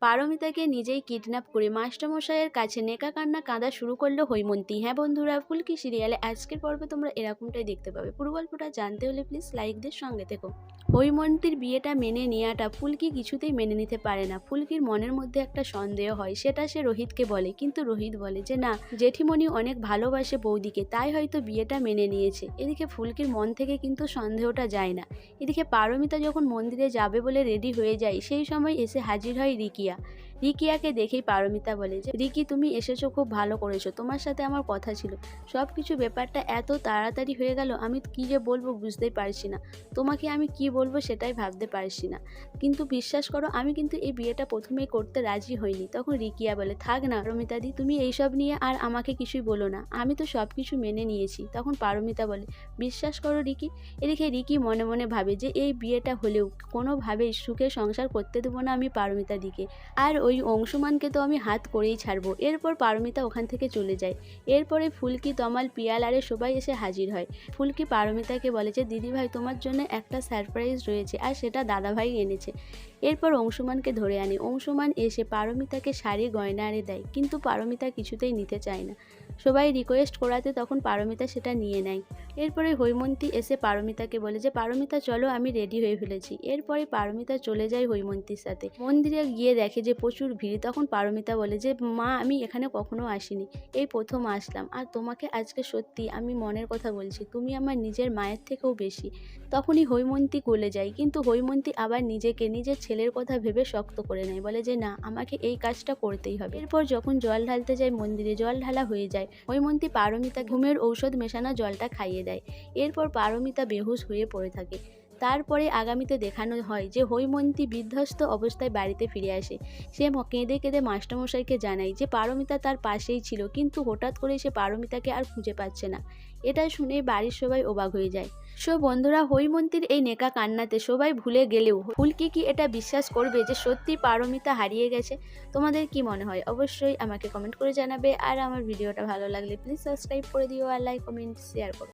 পারমিতাকে নিজেই কিডন্যাপ করে মাস্টারমশাইয়ের কাছে নেকা কান্না কাঁদা শুরু করল হৈমন্তী। হ্যাঁ বন্ধুরা, ফুলকি সিরিয়ালে আজকের পর্বে তোমরা এরকমটাই দেখতে পাবে। পুরো গল্পটা জানতে হলে প্লিজ লাইকদের সঙ্গে থেকো। হৈমন্তীর বিয়েটা মেনে নেওয়াটা ফুলকি কিছুতেই মেনে নিতে পারে না। ফুলকির মনের মধ্যে একটা সন্দেহ হয়, সেটা সে রোহিতকে বলে। কিন্তু রোহিত বলে যে, না, জেঠিমণি অনেক ভালোবাসে বৌদিকে, তাই হয়তো বিয়েটা মেনে নিয়েছে। এদিকে ফুলকির মন থেকে কিন্তু সন্দেহটা যায় না। এদিকে পারমিতা যখন মন্দিরে যাবে বলে রেডি হয়ে যায়, সেই সময় এসে হাজির হয় রিকিয়া। día. রিকিয়াকে দেখেই পারমিতা বলে যে, রিকি, তুমি এসেছ, খুব ভালো করেছ। তোমার সাথে আমার কথা ছিল। সব কিছু ব্যাপারটা এত তাড়াতাড়ি হয়ে গেল, আমি কী যে বলব বুঝতেই পারছি না। তোমাকে আমি কি বলব সেটাই ভাবতে পারছি না। কিন্তু বিশ্বাস করো, আমি কিন্তু এই বিয়েটা প্রথমেই করতে রাজি হইনি। তখন রিকিয়া বলে, থাক না পারমিতাদি তুমি এইসব নিয়ে আর আমাকে কিছুই বলো না। আমি তো সব কিছু মেনে নিয়েছি। তখন পারমিতা বলে, বিশ্বাস করো রিকি, এদিকে রিকি মনে মনে ভাবে যে, এই বিয়েটা হলেও কোনোভাবেই সুখে সংসার করতে দেবো না আমি পারমিতা দিকে। আর ওই অংশুমানকে তো আমি হাত করেই ছাড়বো। এরপর পারমিতা ওখান থেকে চলে যায়। এরপরে ফুলকি, তমাল, পিয়াল আরে সবাই এসে হাজির হয়। ফুলকি পারমিতাকে বলে যে দিদিভাই তোমার জন্য একটা সারপ্রাইজ রয়েছে আর সেটা দাদাভাই এনেছে। এরপর অংশুমানকে ধরে আনে। অংশুমান এসে পারমিতাকে শাড়ি, গয়না আরে দেয়, কিন্তু পারমিতা কিছুতেই নিতে চায় না। সবাই রিকোয়েস্ট করাতে তখন পারমিতা সেটা নিয়ে নেয়। এরপরে হৈমন্তী এসে পারমিতাকে বলে যে, পারমিতা, চলো, আমি রেডি হয়ে ফেলেছি। এরপরে পারমিতা চলে যায় হৈমন্তীর সাথে। মন্দিরে গিয়ে দেখে যে, প্রচুর ভিড়। তখন পারমিতা বলে যে, মা, আমি এখানে কখনো আসিনি। এই প্রথম আসলাম। আর তোমাকে আজকে সত্যি আমি মনের কথা বলছি। তুমি আমার নিজের মায়ের থেকেও বেশি। তখনই হৈমন্তী গলে যায়। কিন্তু হৈমন্তী আবার নিজেকে নিজের ছেলের কথা ভেবে শক্ত করে নেয়। বলে যে, না, আমাকে এই কাজটা করতেই হবে। এরপর যখন জল ঢালতে যায় মন্দিরে, জল ঢালা হয়ে যায়। হৈমন্তী পারমিতা ঘুমের ঔষধ মেশানো জলটা খাইয়ে দেয়। এরপর পারমিতা বেহুশ হয়ে পড়ে থাকে। তারপরে আগামীতে দেখানো হয় যে হৈমন্তী বিধ্বস্ত অবস্থায় বাড়িতে ফিরে আসে। সে কেঁদে কেঁদে মাস্টারমশাইকে জানায় যে পারমিতা তার পাশেই ছিল, কিন্তু হঠাৎ করে সে পারমিতাকে আর খুঁজে পাচ্ছে না। এটা শুনে বাড়ির সবাই অবাক হয়ে যায়। সো বন্ধুরা, হৈমন্তীর এই নেকা কান্নাতে সবাই ভুলে গেলেও ফুলকি কি এটা বিশ্বাস করবে যে সত্যি পারমিতা হারিয়ে গেছে? তোমাদের কি মনে হয়? অবশ্যই আমাকে কমেন্ট করে জানাবে। আর আমার ভিডিওটা ভালো লাগলে প্লিজ সাবস্ক্রাইব করে দিও আর লাইক কমেন্ট শেয়ার করো।